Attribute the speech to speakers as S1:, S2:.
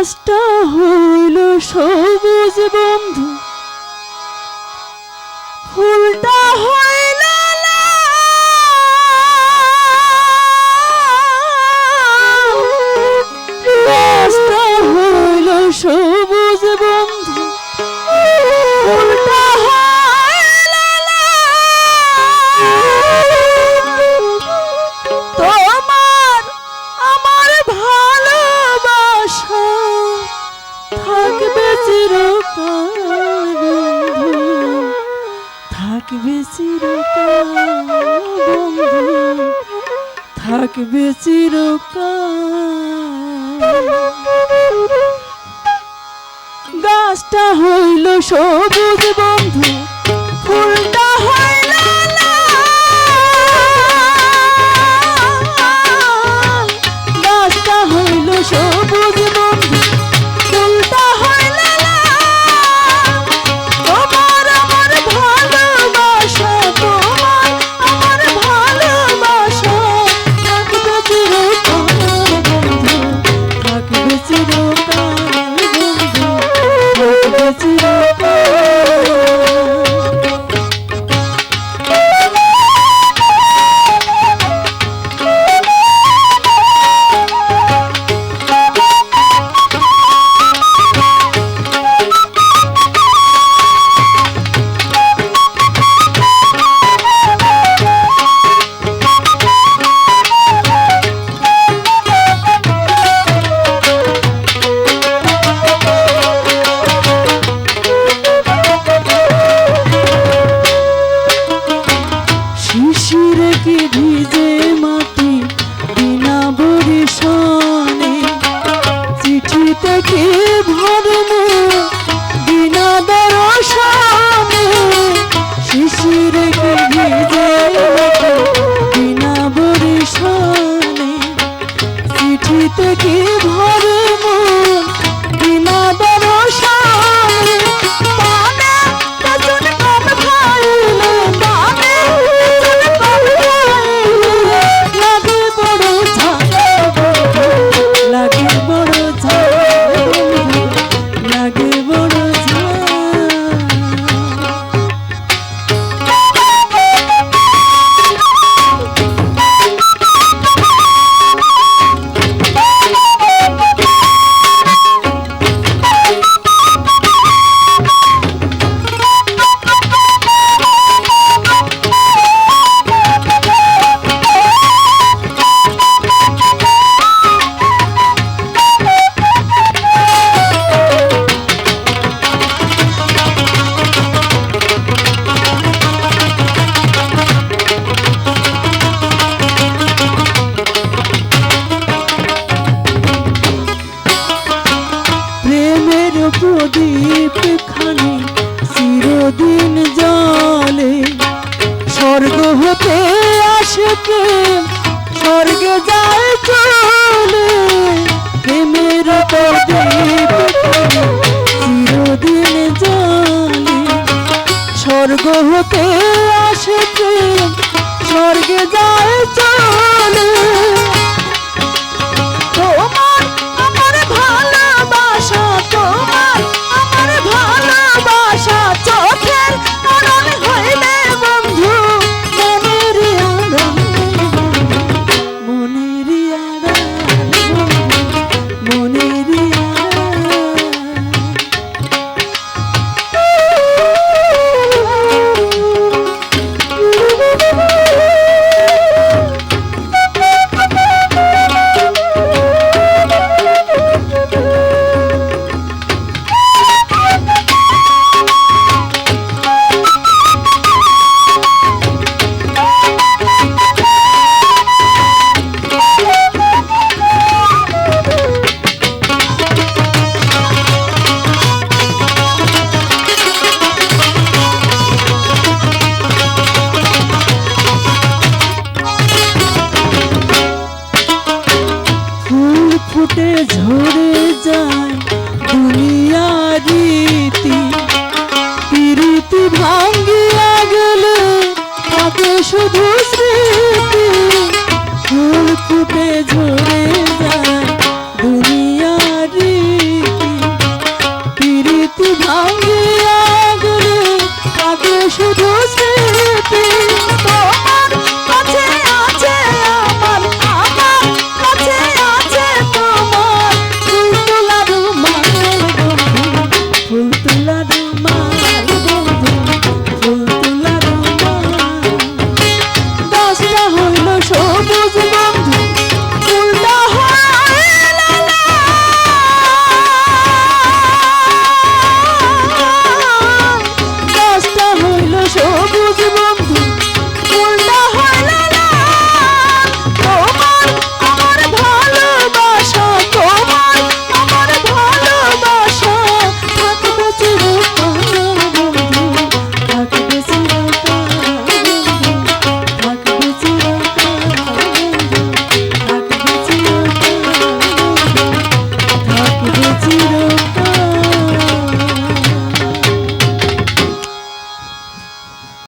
S1: গাছটা হইল সবুজ বন থাকবে বন্ধু থাকবে গাছটা হইল সবুজ বন্ধু ফুলটা স্বর্গ হতে আসে স্বর্গে যায় চলে